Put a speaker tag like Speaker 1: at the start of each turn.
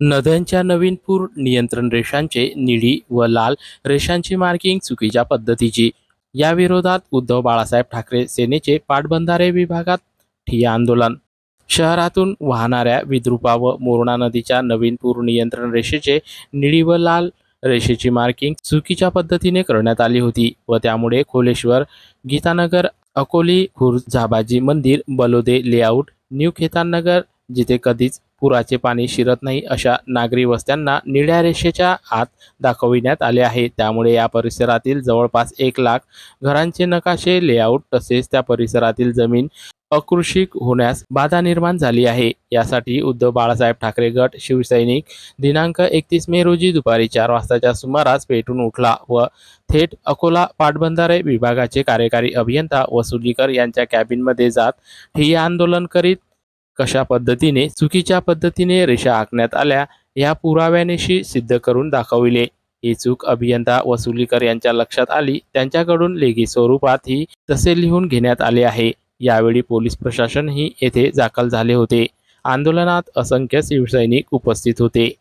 Speaker 1: नद्यांच्या नवीन पूर नियंत्रण रेषांचे निळी व लाल रेषांची मार्किंग चुकीच्या पद्धतीची. या विरोधात उद्धव बाळासाहेब ठाकरे सेनेचे पाटबंधारे विभागात ठिय्या आंदोलन. शहरातून वाहणाऱ्या विद्रुपा व मोरणा नदीच्या नवीन पूर नियंत्रण रेषेचे निळी व लाल रेषेची मार्किंग चुकीच्या पद्धतीने करण्यात आली होती व त्यामुळे खोलेश्वर गीतानगर अकोली खुर्द झाबाजी मंदिर बलोदे लेआउट न्यू खेतानगर जिथे कधीच पुराचे पाणी शिरत नाही अशा नागरी वस्त्यांना निळ्या रेषेच्या आत दाखविण्यात आले आहे. त्यामुळे या परिसरातील जवळपास एक लाख घरांचे नकाशे लेआउट तसेच त्या परिसरातील जमीन अकृषिक होण्यास बाधा निर्माण झाली आहे. यासाठी उद्धव बाळासाहेब ठाकरे गट शिवसैनिक दिनांक एकतीस मे रोजी दुपारी चार वाजताच्या सुमारास पेटून उठला व थेट अकोला पाटबंधारे विभागाचे कार्यकारी अभियंता वसुलीकर यांच्या कॅबिनमध्ये जात हे आंदोलन करीत कशा पद्धतीने चुकीच्या पद्धतीने रेषा आखण्यात आल्या या पुराव्यानेशी सिद्ध करून दाखविले. ही चूक अभियंता वसुलीकर यांच्या लक्षात आली. त्यांच्याकडून लेखी स्वरूपात ही तसे लिहून घेण्यात आले आहे. यावेळी पोलीस प्रशासनही येथे दाखल झाले होते. आंदोलनात असंख्य शिवसैनिक उपस्थित होते.